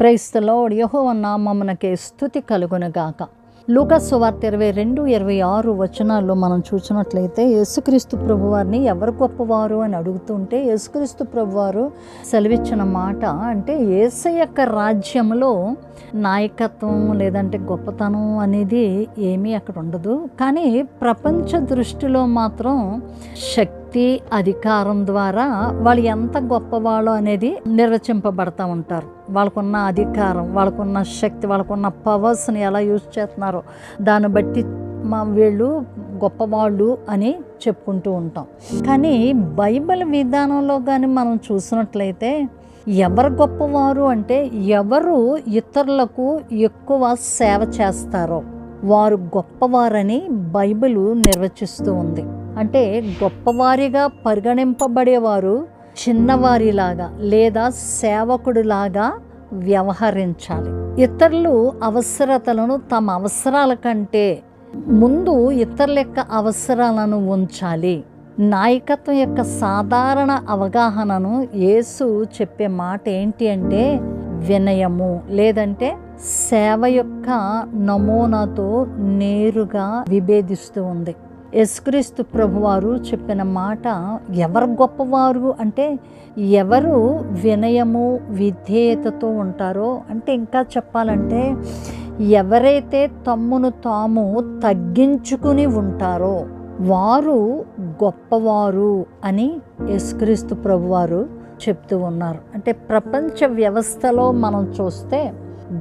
క్రైస్తలోడ్ యహోవ నామమునకే స్థుతి కలుగునుగాక. లూకాస్ సువార్త ఇరవై రెండు ఇరవై ఆరు వచనాల్లో మనం చూసినట్లయితే యేసుక్రీస్తు ప్రభువారిని ఎవరు గొప్పవారు అని అడుగుతుంటే యేసుక్రీస్తు ప్రభువారు సెలవిచ్చిన మాట అంటే ఏసై యొక్క రాజ్యంలో నాయకత్వం లేదంటే గొప్పతనం అనేది ఏమీ అక్కడ ఉండదు. కానీ ప్రపంచ దృష్టిలో మాత్రం శక్తి అధికారం ద్వారా వాళ్ళు ఎంత గొప్పవాళ్ళు అనేది నిర్వచింపబడతా ఉంటారు. వాళ్ళకున్న అధికారం వాళ్ళకున్న శక్తి వాళ్ళకున్న పవర్స్ని ఎలా యూజ్ చేస్తున్నారో దాన్ని బట్టి మా వీళ్ళు గొప్పవాళ్ళు అని చెప్పుకుంటూ ఉంటాం. కానీ బైబిల్ విధానంలో కానీ మనం చూసినట్లయితే ఎవరు గొప్పవారు అంటే ఎవరు ఇతరులకు ఎక్కువ సేవ చేస్తారో వారు గొప్పవారని బైబిల్ నిర్వచిస్తూ ఉంది. అంటే గొప్పవారిగా పరిగణింపబడేవారు చిన్నవారిలాగా లేదా సేవకుడిలాగా వ్యవహరించాలి. ఇతరులు అవసరతలను తమ అవసరాల కంటే ముందు ఇతరుల యొక్క అవసరాలను ఉంచాలి. నాయకత్వం యొక్క సాధారణ అవగాహనను యేసు చెప్పే మాట ఏంటి అంటే వినయము లేదంటే సేవ యొక్క నమూనాతో నేరుగా విభేదిస్తూ ఉంది. యేసుక్రీస్తు ప్రభువారు చెప్పిన మాట ఎవరు గొప్పవారు అంటే ఎవరు వినయము విధేయతతో ఉంటారో అంటే ఇంకా చెప్పాలంటే ఎవరైతే తమ్మును తాము తగ్గించుకుని ఉంటారో వారు గొప్పవారు అని యేసుక్రీస్తు ప్రభువారు చెప్తూ ఉన్నారు. అంటే ప్రపంచ వ్యవస్థలో మనం చూస్తే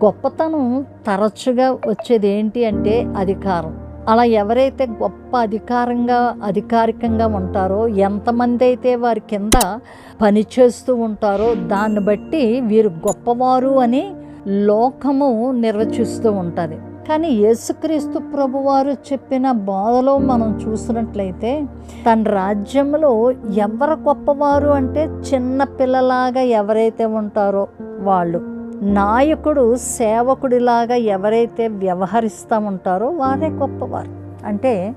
గొప్పతనం తరచుగా వచ్చేది ఏంటి అంటే అధికారం. అలా ఎవరైతే గొప్ప అధికారంగా అధికారికంగా ఉంటారో ఎంతమంది అయితే వారి కింద పనిచేస్తూ ఉంటారో దాన్ని బట్టి వీరు గొప్పవారు అని లోకము నిర్వచిస్తూ ఉంటుంది. కానీ యేసుక్రీస్తు ప్రభువారు చెప్పిన బోధలో మనం చూసినట్లయితే తన రాజ్యంలో ఎవరు గొప్పవారు అంటే చిన్న పిల్లలాగా ఎవరైతే ఉంటారో వాళ్ళు. నాయకుడు సేవకుడిలాగా ఎవరైతే వ్యవహరిస్తూ ఉంటారో వారే గొప్పవారు. అంటే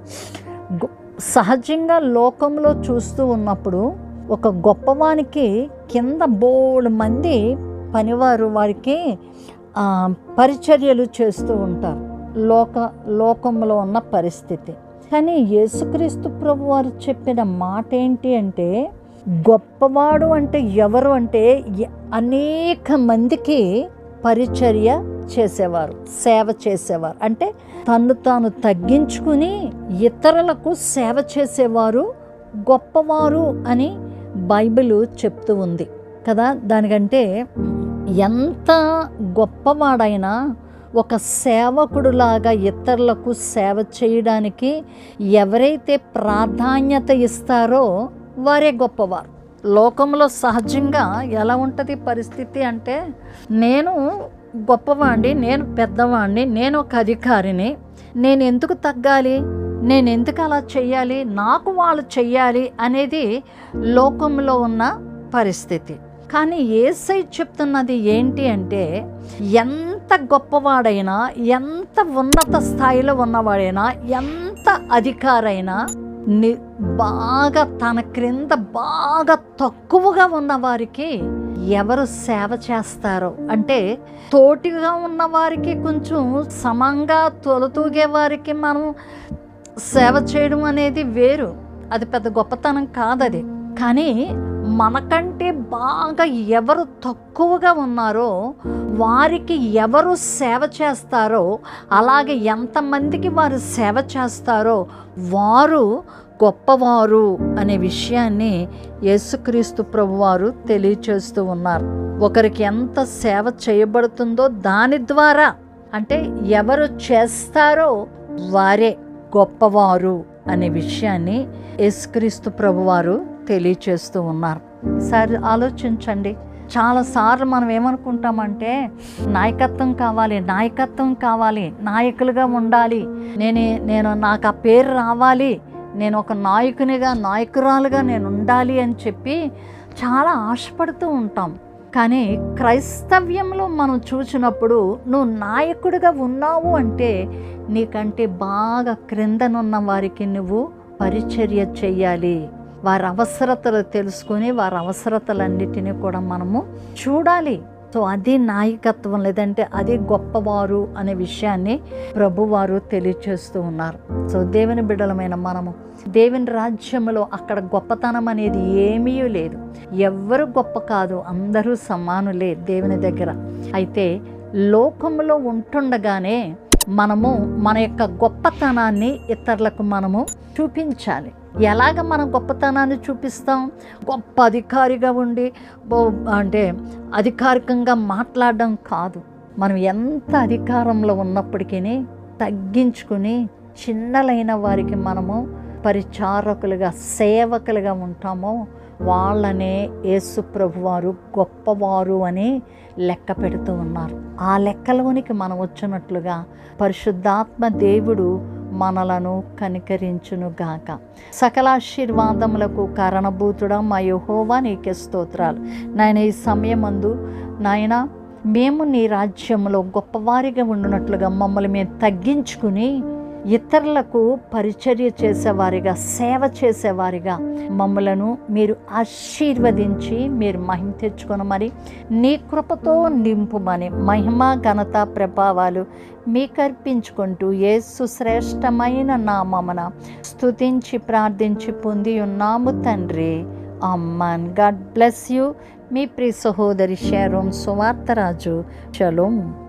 సహజంగా లోకంలో చూస్తూ ఉన్నప్పుడు ఒక గొప్పవానికి కింద బోడు మంది పనివారు వారికి పరిచర్యలు చేస్తూ ఉంటారు. లోక లోకంలో ఉన్న పరిస్థితి. కానీ యేసుక్రీస్తు ప్రభు వారు చెప్పిన మాట ఏంటి అంటే గొప్పవాడు అంటే ఎవరు అంటే అనేక మందికి పరిచర్య చేసేవారు సేవ చేసేవారు. అంటే తను తాను తగ్గించుకుని ఇతరులకు సేవ చేసేవారు గొప్పవారు అని బైబిల్ చెప్తూ ఉంది కదా. దానికంటే ఎంత గొప్పవాడైనా ఒక సేవకుడులాగా ఇతరులకు సేవ చేయడానికి ఎవరైతే ప్రాధాన్యత ఇస్తారో వారే గొప్పవారు. లోకంలో సహజంగా ఎలా ఉంటుంది పరిస్థితి అంటే నేను గొప్పవాణ్ణి నేను పెద్దవాణ్ణి నేను ఒక అధికారిని నేను ఎందుకు తగ్గాలి నేను ఎందుకు అలా చెయ్యాలి నాకు వాళ్ళు చెయ్యాలి అనేది లోకంలో ఉన్న పరిస్థితి. కానీ ఏసై చెప్తున్నది ఏంటి అంటే ఎంత గొప్పవాడైనా ఎంత ఉన్నత స్థాయిలో ఉన్నవాడైనా ఎంత అధికారైనా ని బాగా తన క్రింద బాగా తక్కువగా ఉన్న వారికి ఎవరు సేవ చేస్తారో అంటే తోటిగా ఉన్న వారికి కొంచెం సమంగా తొలతూగే వారికి మనం సేవ చేయడం అనేది వేరు. అది పెద్ద గొప్పతనం కాదది. కానీ మనకంటే బాగా ఎవరు తక్కువగా ఉన్నారో వారికి ఎవరు సేవ చేస్తారో అలాగే ఎంతమందికి వారు సేవ చేస్తారో వారు గొప్పవారు అనే విషయాన్ని యేసుక్రీస్తు ప్రభువారు తెలియచేస్తూ ఉన్నారు. ఒకరికి ఎంత సేవ చేయబడుతుందో దాని ద్వారా. అంటే ఎవరు చేస్తారో వారే గొప్పవారు అనే విషయాన్ని యేసుక్రీస్తు ప్రభువారు తెలియచేస్తూ ఉన్నారు. సరే ఆలోచించండి. చాలాసార్లు మనం ఏమనుకుంటామంటే నాయకత్వం కావాలి నాయకత్వం కావాలి నాయకులుగా ఉండాలి. నేనే నేను నాకు ఆ పేరు రావాలి నేను ఒక నాయకునిగా నాయకురాలుగా నేను ఉండాలి అని చెప్పి చాలా ఆశపడుతూ ఉంటాం. కానీ క్రైస్తవ్యంలో మనం చూసినప్పుడు నువ్వు నాయకుడిగా ఉన్నావు అంటే నీకంటే బాగా క్రిందనున్న వారికి నువ్వు పరిచర్య చెయ్యాలి. వారి అవసరతలు తెలుసుకొని వారి అవసరతలన్నిటినీ కూడా మనము చూడాలి. సో అది నాయకత్వం లేదంటే అది గొప్పవారు అనే విషయాన్ని ప్రభువారు తెలియచేస్తూ ఉన్నారు. సో దేవుని బిడ్డలమైన మనము దేవుని రాజ్యంలో అక్కడ గొప్పతనం అనేది ఏమీ లేదు. ఎవ్వరు గొప్ప కాదు అందరూ సమానులే దేవుని దగ్గర. అయితే లోకంలో ఉంటుండగానే మనము మన యొక్క గొప్పతనాన్ని ఇతరులకు మనము చూపించాలి. ఎలాగ మనం గొప్పతనాన్ని చూపిస్తాం? గొప్ప అధికారిగా ఉండి అంటే అధికారికంగా మాట్లాడడం కాదు. మనం ఎంత అధికారంలో ఉన్నప్పటికీ తగ్గించుకుని చిన్నలైన వారికి మనము పరిచారకులుగా సేవకులుగా ఉంటామో వాళ్ళనే యేసు ప్రభువారు గొప్పవారు అని లెక్క పెడుతూ ఉన్నారు. ఆ లెక్కలోనికి మనం వచ్చినట్లుగా పరిశుద్ధాత్మ దేవుడు మనలను కనికరించును గాక. సకలాశీర్వాదములకు కారణభూతుడా మా యహోవా నీకే స్తోత్రాలు. నాయన ఈ సమయమందు నాయన మేము నీ రాజ్యంలో గొప్పవారిగా ఉండునట్లుగా మమ్మల్ని మేము తగ్గించుకుని ఇతరులకు పరిచర్య చేసేవారిగా సేవ చేసేవారిగా మమ్మలను మీరు ఆశీర్వదించి మీరు మహిమ తెచ్చుకొని మరి నీ కృపతో నింపుమని మహిమ ఘనత ప్రభావాలు మీకు అర్పించుకుంటూ యేసు శ్రేష్టమైన నామమున స్తుతించి ప్రార్థించి పొంది ఉన్నాము తండ్రి. Amen god bless you. మీ ప్రియ సహోదరి షేరోం సువార్తరాజు. చలోం